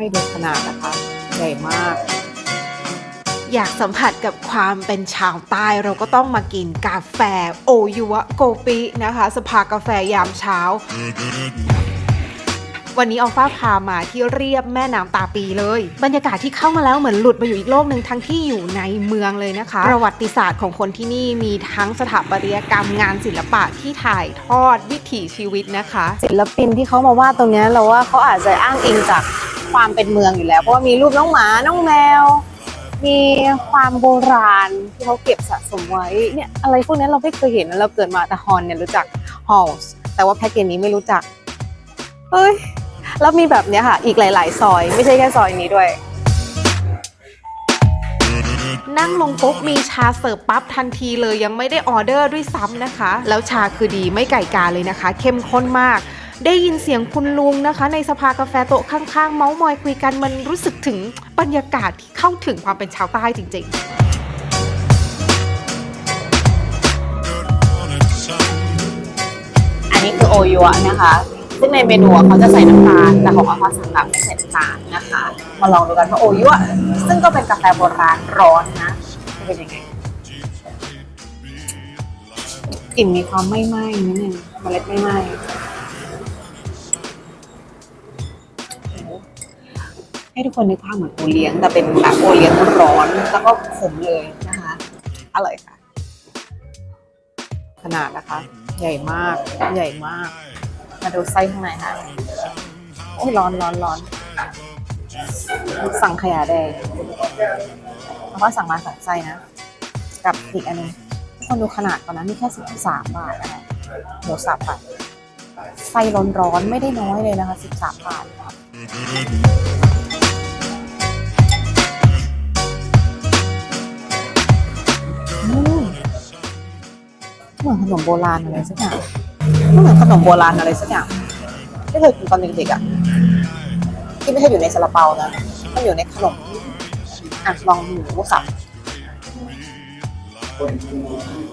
ให้ดูขนาดนะคะ ใหญ่มาก อยากสัมผัสกับความเป็นชาวใต้เราก็ต้องมากินกาแฟโอยุวะโกปินะคะ สภากาแฟยามเช้า วันนี้อัลฟาพามาที่เรียบแม่น้ำตาปีเลย บรรยากาศที่เข้ามาแล้วเหมือนหลุดมาอยู่อีกโลกหนึ่งทั้งที่อยู่ในเมืองเลยนะคะ ประวัติศาสตร์ของคนที่นี่มีทั้งสถาปัตยกรรมงานศิลปะที่ถ่ายทอดวิถีชีวิตนะคะ ศิลปินที่เขามาวาดตรงเนี้ยเราว่าเขาอาจจะอ้างอิงจาก ความเป็นเมืองอยู่แล้ว เพราะว่ามีรูปน้องหมา น้องแมว มีความโบราณที่เขาเก็บสะสมไว้เนี่ยอะไรพวกนี้เราไม่เคยเห็นนะเราเกิดมาแต่ฮอนเนี่ยรู้จักฮอลส์แต่ว่าแพ็กเกจนี้ไม่รู้จักเฮ้ยแล้วมีแบบเนี้ยค่ะ อีกหลาย ๆ ซอย ไม่ใช่แค่ซอยนี้ด้วยนั่งลงปุ๊บมีชาเสิร์ฟปั๊บทันทีเลยยังไม่ได้ออเดอร์ด้วยซ้ำนะคะ แล้วชาคือดีไม่ไก่กาเลยนะคะ เข้มข้นมาก ได้ยินเสียงคุณลุงนะคะ ในสภากาแฟโต๊ะข้างๆ เมาส์มอยคุยกันมันรู้สึกถึงบรรยากาศที่เข้าถึงความเป็นชาวใต้จริง ๆ อันนี้คือโอยัวนะคะ ซึ่งในเมนูอะเขาจะใส่น้ำตาล แต่ของอาภาสังแบบไม่ใส่น้ำตาลนะคะ มาลองดูกันว่าโอยัวซึ่งก็เป็นกาแฟโบราณร้อนนะจะเป็นยังไงกลิ่นมีความไม่ไหม้นิดนึงเมล็ดไม่ไหม้ ให้ทุกคนนึกภาพเหมือนโอเลี้ยง แต่เป็นแบบโอเลี้ยงร้อนแล้วก็ขมเลยนะคะ อร่อยค่ะ ขนาดนะคะ ใหญ่มากใหญ่มาก มาดูไส้ข้างในค่ะ โอ้ยร้อนร้อนร้อนสั่งขยะแดงเพราะว่าสั่งมาสองไส้นะ กับอีกอันนึงทุกคนดูขนาดก่อนนะนี่แค่สิบสามบาทนะคะหมูสับอะไส้ร้อนร้อนๆไม่ได้น้อยเลยนะคะสิบสามบาท มือนขนมโบราณอะไรสักอย่างไม่เหมือนขนมโบราณอะไรสักอย่างไม่เคยกินตอนเด็กๆอะที่ไม่ใช่อยู่ในซาลาเปานะมันอยู่ในขนมอะลองหมูสับ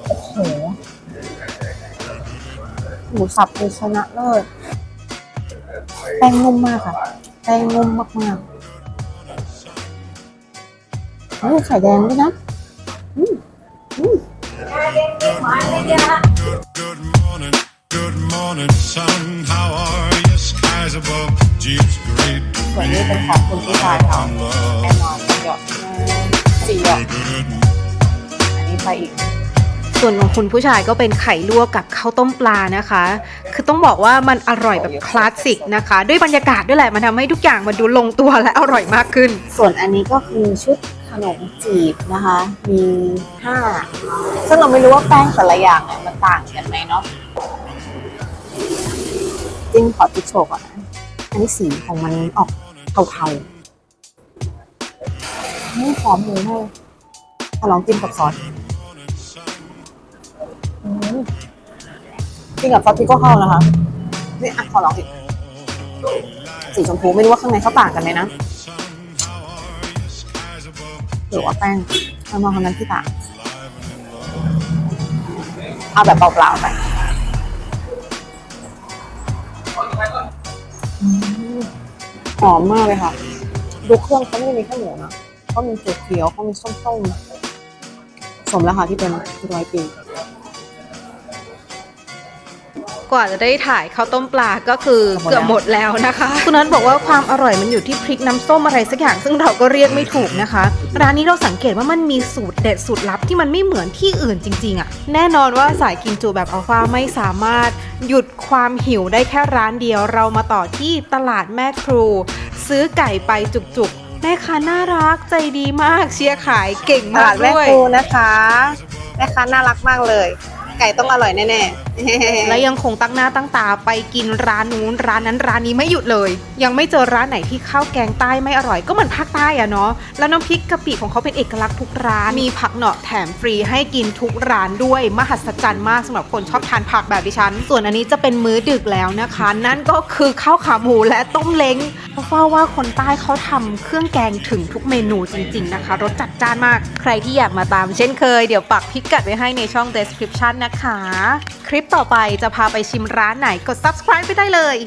โอ้โหหมูสับคือชนะเลิศแป้งนุ่มมากค่ะแป้งนุ่มมากๆนี่ไข่แดงด้วยนะ อืมอืม Good morning, good morning, sun. How are you? Skies above. Gee, it's great to ส่วน be นี้เป็นของคุณผู้ชายค่ะ in แอ love. นนอนหยดสี่หยดอันนี้ไปอีก ส่วนของคุณผู้ชายก็เป็นไข่ลวกกับข้าวต้มปลานะคะ คือต้องบอกว่ามันอร่อยแบบคลาสสิกนะคะ ด้วยบรรยากาศด้วยแหละ มันทำให้ทุกอย่างมันดูลงตัวและอร่อยมากขึ้น ส่วนอันนี้ก็คือชุดขนมจีบนะคะ มีห้าซึ่งเราไม่รู้ว่าแป้งแต่ละอย่างเนี่ยมันต่างกันไหมเนาะจริงขอติโชก่อนนะอันนี้สีของมันออกเทาๆนี่หอมหมูให้ขอลองกินกับซอสอืมกินกับซอสพริกก็เข้านะคะนี่อะขอลองอีกสีชมพูไม่รู้ว่าข้างในเขาต่างกันไหมนะ หรือว่าแป้งเรามองคนนั้นที่ต่างเอาแบบเปล่าๆไปอืมหอมมากเลยค่ะ ดูเครื่องเขาไม่ได้มีแค่หมูนะเขามีเขียวเขามีส้มๆสมแล้วค่ะที่เป็นร้อยปี กว่าจะได้ถ่ายข้าวต้มปลาก็คือหมดแล้วเกือบหมดแล้วนะคะคุณนัทบอกว่าความอร่อยมันอยู่ที่พริกน้ำส้มอะไรสักอย่างซึ่งเราก็เรียกไม่ถูกนะคะ ร้านนี้เราสังเกตว่ามันมีสูตรเด็ดสูตรลับที่มันไม่เหมือนที่อื่นจริงๆอะ่ะแน่นอนว่าสายกินจูแบบอัลฟาไม่สามารถหยุดความหิวได้แค่ร้านเดียวเรามาต่อที่ตลาดแม่ครู ซื้อไก่ไปจุกๆแม่ค้าน่ารักใจดีมากเชียร์ขายเก่งตมาลากดแม่ด้วยครูนะคะแม่ค้าน่ารักมากเลย ไก่ต้องอร่อยแน่ๆ และยังคงตั้งหน้าตั้งตาไปกินร้านนู้นร้านนั้นร้านนี้ไม่หยุดเลย ยังไม่เจอร้านไหนที่ข้าวแกงใต้ไม่อร่อยก็เหมือนภาคใต้อะเนาะแล้วน้ำพริกกะปิของเขาเป็นเอกลักษณ์ทุกร้านมีผักเหนาะแถมฟรีให้กินทุกร้านด้วยมหัศจรรย์มากสำหรับคนชอบทานผักแบบดิฉัน ส่วนอันนี้จะเป็นมื้อดึกแล้วนะคะ นั่นก็คือข้าวขาหมูและต้มเล้งเพราะว่าคนใต้เขาทำเครื่องแกงถึงทุกเมนูจริง ๆนะคะรสจัดจ้านมาก ใครที่อยากมาตามเช่นเคยเดี๋ยวปักพิกัดไว้ให้ในช่อง description นะนะคะ คลิปต่อไปจะพาไปชิมร้านไหนกด subscribe ไปได้เลย